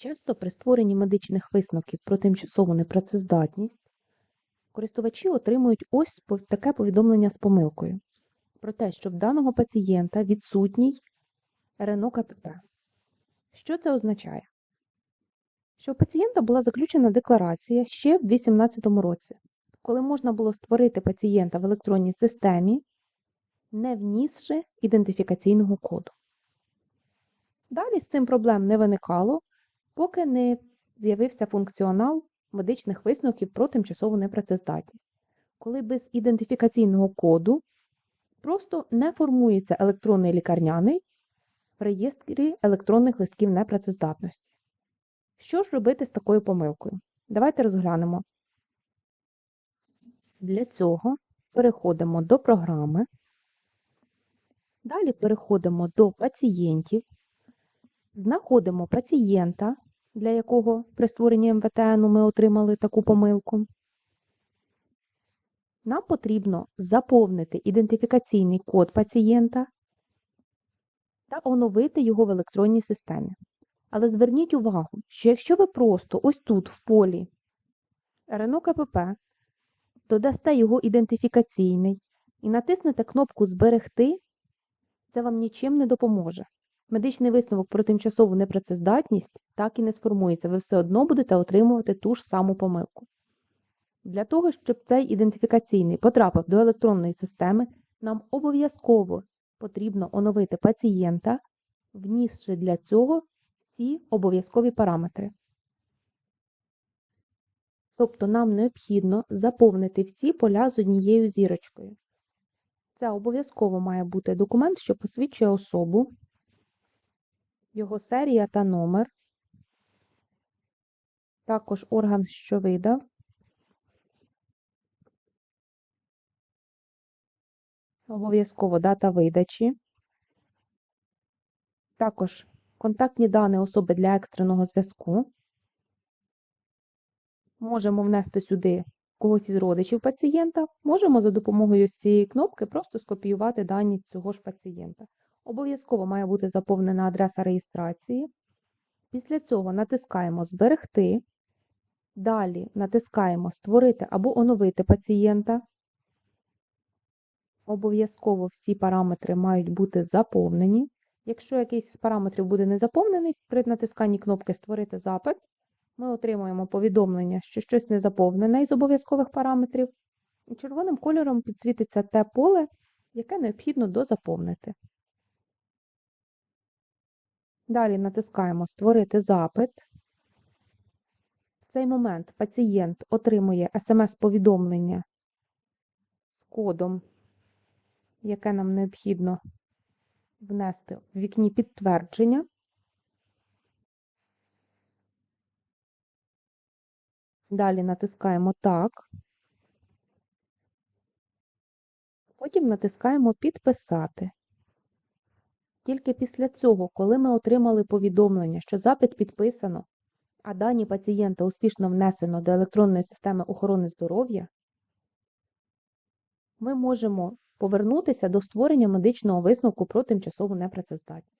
Часто при створенні медичних висновків про тимчасову непрацездатність користувачі отримують ось таке повідомлення з помилкою про те, що в даного пацієнта відсутній РНО КПП. Що це означає? Що у пацієнта була заключена декларація ще в 2018 році, коли можна було створити пацієнта в електронній системі, не внісши ідентифікаційного коду. Далі з цим проблем не виникало, поки не з'явився функціонал медичних висновків про тимчасову непрацездатність, коли без ідентифікаційного коду просто не формується електронний лікарняний в реєстрі електронних листків непрацездатності. Що ж робити з такою помилкою? Давайте розглянемо. Для цього переходимо до програми. Далі переходимо до пацієнтів, знаходимо пацієнта, для якого при створенні МВТН ми отримали таку помилку. Нам потрібно заповнити ідентифікаційний код пацієнта та оновити його в електронній системі. Але зверніть увагу, що якщо ви просто ось тут, в полі РНО КПП, додасте його ідентифікаційний і натиснете кнопку Зберегти, це вам нічим не допоможе. Медичний висновок про тимчасову непрацездатність так і не сформується, ви все одно будете отримувати ту ж саму помилку. Для того, щоб цей ідентифікаційний потрапив до електронної системи, нам обов'язково потрібно оновити пацієнта, внісши для цього всі обов'язкові параметри. Тобто нам необхідно заповнити всі поля з однією зірочкою. Це обов'язково має бути документ, що посвідчує особу, його серія та номер, також орган, що видав, обов'язково дата видачі, також контактні дані особи для екстреного зв'язку. Можемо внести сюди когось із родичів пацієнта, можемо за допомогою цієї кнопки просто скопіювати дані цього ж пацієнта. Обов'язково має бути заповнена адреса реєстрації. Після цього натискаємо Зберегти. Далі натискаємо Створити або оновити пацієнта. Обов'язково всі параметри мають бути заповнені. Якщо якийсь з параметрів буде не заповнений, при натисканні кнопки Створити запит ми отримуємо повідомлення, що щось не заповнене із обов'язкових параметрів, і червоним кольором підсвітиться те поле, яке необхідно дозаповнити. Далі натискаємо Створити запит. В цей момент пацієнт отримує смс-повідомлення з кодом, яке нам необхідно внести в вікні підтвердження. Далі натискаємо Так. Потім натискаємо Підписати. Тільки після цього, коли ми отримали повідомлення, що запит підписано, а дані пацієнта успішно внесено до електронної системи охорони здоров'я, ми можемо повернутися до створення медичного висновку про тимчасову непрацездатність.